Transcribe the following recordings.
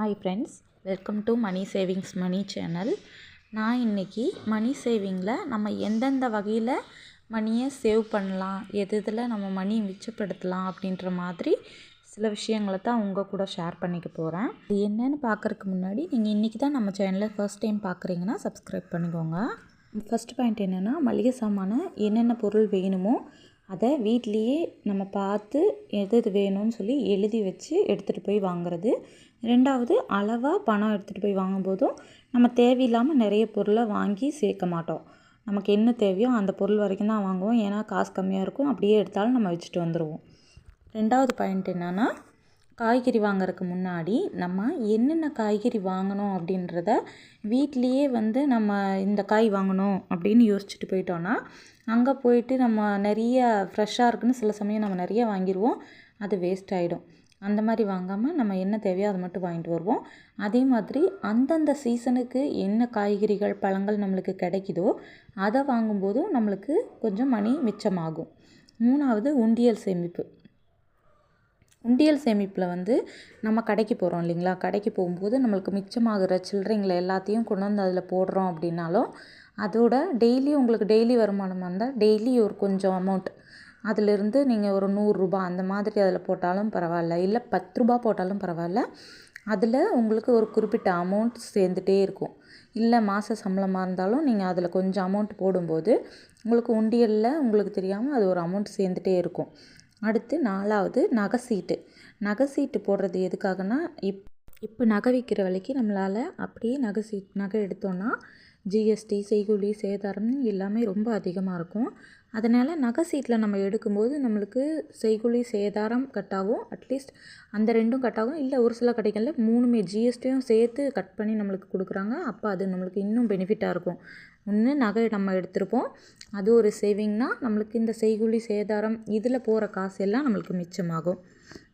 Hi friends welcome to money savings money channel நான் இன்றைக்கி மணி சேவிங்கில் நம்ம எந்தெந்த வகையில் மணியை சேவ் பண்ணலாம் எது இதில் நம்ம மணி மிச்சப்படுத்தலாம் அப்படின்ற மாதிரி சில விஷயங்களை தான் உங்கள் கூட ஷேர் பண்ணிக்க போகிறேன் இது என்னென்னு பார்க்குறதுக்கு முன்னாடி நீங்கள் இன்றைக்கி தான் நம்ம சேனலை ஃபர்ஸ்ட் டைம் பார்க்குறீங்கன்னா சப்ஸ்கிரைப் பண்ணிக்கோங்க. ஃபஸ்ட் பாயிண்ட் என்னென்னா மளிகை சாமான என்னென்ன பொருள் வேணுமோ அதை வீட்லேயே நம்ம பார்த்து எது எது வேணும்னு சொல்லி எழுதி வச்சு எடுத்துகிட்டு போய் வாங்குறது. ரெண்டாவது அளவாக பணம் எடுத்துகிட்டு போய் வாங்கும்போதும் நம்ம தேவையில்லாமல் நிறைய பொருளை வாங்கி சேர்க்க மாட்டோம். நமக்கு என்ன தேவையோ அந்த பொருள் வரைக்கும் தான் வாங்குவோம். ஏன்னா காசு கம்மியாக இருக்கும். அப்படியே எடுத்தாலும் நம்ம வச்சுட்டு வந்துடுவோம் ரெண்டாவது பாயிண்ட் என்னென்னா காய்கறி வாங்குறதுக்கு முன்னாடி நம்ம என்னென்ன காய்கறி வாங்கணும் அப்படின்றத வீட்லேயே வந்து நம்ம இந்த காய் வாங்கணும் அப்படின்னு யோசிச்சுட்டு போயிட்டோன்னா அங்கே போயிட்டு நம்ம நிறைய ஃப்ரெஷ்ஷாக இருக்குன்னு சில சமயம் நம்ம நிறைய வாங்கிடுவோம் அது வேஸ்ட் ஆகிடும் அந்த மாதிரி வாங்காமல் நம்ம என்ன தேவையோ அதை மட்டும் வாங்கிட்டு வருவோம். அதே மாதிரி அந்தந்த சீசனுக்கு என்ன காய்கறிகள் பழங்கள் நம்மளுக்கு கிடைக்குதோ அதை வாங்கும்போதும் நம்மளுக்கு கொஞ்சம் மணி மிச்சமாகும். மூணாவது உண்டியல் சேமிப்பு. உண்டியல் சேமிப்பில் வந்து நம்ம கடைக்கு போகிறோம் இல்லைங்களா? கடைக்கு போகும்போது நம்மளுக்கு மிச்சமாகிற சில்லறைங்களை எல்லாத்தையும் கொண்டு வந்து அதில் போடுறோம் அப்படின்னாலும் அதோட டெய்லி உங்களுக்கு டெய்லி வருமானம் வந்தால் டெய்லி ஒரு கொஞ்சம் அமௌண்ட். அதிலிருந்து நீங்கள் ஒரு நூறுரூபா அந்த மாதிரி அதில் போட்டாலும் பரவாயில்ல. இல்லை பத்து ரூபா போட்டாலும் பரவாயில்ல. அதில் உங்களுக்கு ஒரு குறிப்பிட்ட அமௌண்ட் சேர்ந்துட்டே இருக்கும். இல்லை மாத சம்பளமாக இருந்தாலும் நீங்கள் அதில் கொஞ்சம் அமௌண்ட் போடும்போது உங்களுக்கு உண்டியலில் உங்களுக்கு தெரியாமல் அது ஒரு அமௌண்ட் சேர்ந்துட்டே இருக்கும். அடுத்து நாலாவது நகை சீட்டு. நகை சீட்டு போடுறது எதுக்காகனா இப் இப்போ நகை விற்கிற விலைக்கு நம்மளால் அப்படியே நகை சீட் நகை எடுத்தோன்னா ஜிஎஸ்டி செய்கூலி சேதாரம் எல்லாமே ரொம்ப அதிகமாக இருக்கும். அதனால் நகை சீட்டில் நம்ம எடுக்கும்போது நம்மளுக்கு செய்கூலி சேதாரம் கட்டாகும் அட்லீஸ்ட் அந்த ரெண்டும் கட்டாகும் இல்லை ஒரு சில கடைகளில் மூணுமே ஜிஎஸ்டியும் சேர்த்து கட் பண்ணி நம்மளுக்கு கொடுக்குறாங்க. அப்போ அது நம்மளுக்கு இன்னும் பெனிஃபிட்டாக இருக்கும். ஒன்று நகை நம்ம எடுத்திருப்போம். அது ஒரு சேவிங்னா நம்மளுக்கு இந்த செய்கூலி சேதாரம் இதில் போகிற காசு எல்லாம் நம்மளுக்கு மிச்சமாகும்.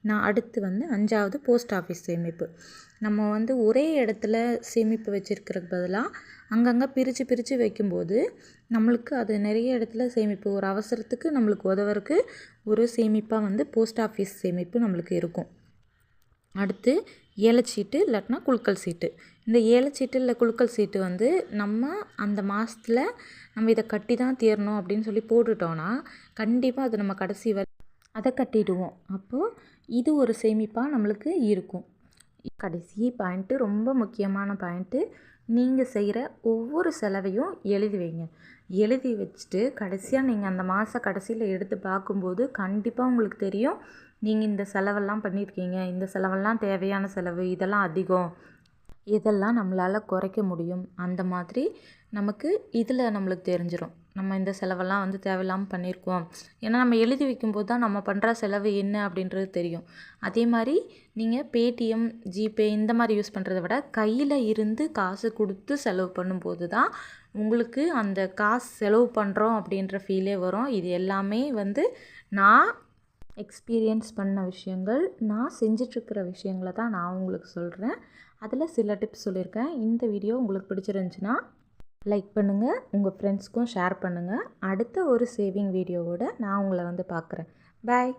நான் அடுத்து வந்து அஞ்சாவது போஸ்ட் ஆஃபீஸ் சேமிப்பு. நம்ம வந்து ஒரே இடத்துல சேமிப்பு வச்சுருக்கிறதுக்கு பதிலாக அங்கங்கே பிரித்து பிரித்து வைக்கும்போது நம்மளுக்கு அது நிறைய இடத்துல சேமிப்பு ஒரு அவசரத்துக்கு நம்மளுக்கு உதவுறக்கு ஒரு சேமிப்பாக வந்து போஸ்ட் ஆஃபீஸ் சேமிப்பு நம்மளுக்கு இருக்கும். அடுத்து ஏலச்சீட்டு இல்லாட்டினா குழுக்கள் சீட்டு. இந்த ஏலச்சீட்டு இல்லை குழுக்கள் சீட்டு வந்து நம்ம அந்த மாதத்தில் நம்ம இதை கட்டி தான் தீரணும் அப்படின்னு சொல்லி போட்டுட்டோன்னா கண்டிப்பாக அது நம்ம கடைசி வரை அதை கட்டிடுவோம். அப்போது இது ஒரு சேமிப்பாக நம்மளுக்கு இருக்கும். கடைசி பாயிண்ட்டு ரொம்ப முக்கியமான பாயிண்ட்டு நீங்கள் செய்கிற ஒவ்வொரு செலவையும் எழுதி வைங்க. எழுதி வச்சுட்டு கடைசியாக நீங்கள் அந்த மாத கடைசியில் எடுத்து பார்க்கும்போது கண்டிப்பாக உங்களுக்கு தெரியும் நீங்கள் இந்த செலவெல்லாம் பண்ணியிருக்கீங்க இந்த செலவெல்லாம் தேவையான செலவு இதெல்லாம் அதிகம் இதெல்லாம் நம்மளால் குறைக்க முடியும். அந்த மாதிரி நமக்கு இதில் நம்மளுக்கு தெரிஞ்சிடும் நம்ம இந்த செலவெல்லாம் வந்து தேவையில்லாமல் பண்ணியிருக்கோம். ஏன்னா நம்ம எழுதி வைக்கும்போது தான் நம்ம பண்ணுற செலவு என்ன அப்படின்றது தெரியும். அதே மாதிரி நீங்கள் பேடிஎம் ஜிபே இந்த மாதிரி யூஸ் பண்ணுறத விட கையில் இருந்து காசு கொடுத்து செலவு பண்ணும்போது தான் உங்களுக்கு அந்த காசு செலவு பண்ணுறோம் அப்படின்ற ஃபீலே வரும். இது எல்லாமே வந்து நான் எக்ஸ்பீரியன்ஸ் பண்ண விஷயங்கள் நான் செஞ்சிட்ருக்கிற விஷயங்களை தான் நான் உங்களுக்கு சொல்கிறேன் அதில் சில டிப்ஸ் சொல்லியிருக்கேன். இந்த வீடியோ உங்களுக்கு பிடிச்சிருந்துச்சின்னா லைக் பண்ணுங்கள் உங்கள் ஃப்ரெண்ட்ஸ்க்கும் ஷேர் பண்ணுங்கள் அடுத்த ஒரு சேவிங் வீடியோவோட நான் உங்களை வந்து பார்க்குறேன். பாய்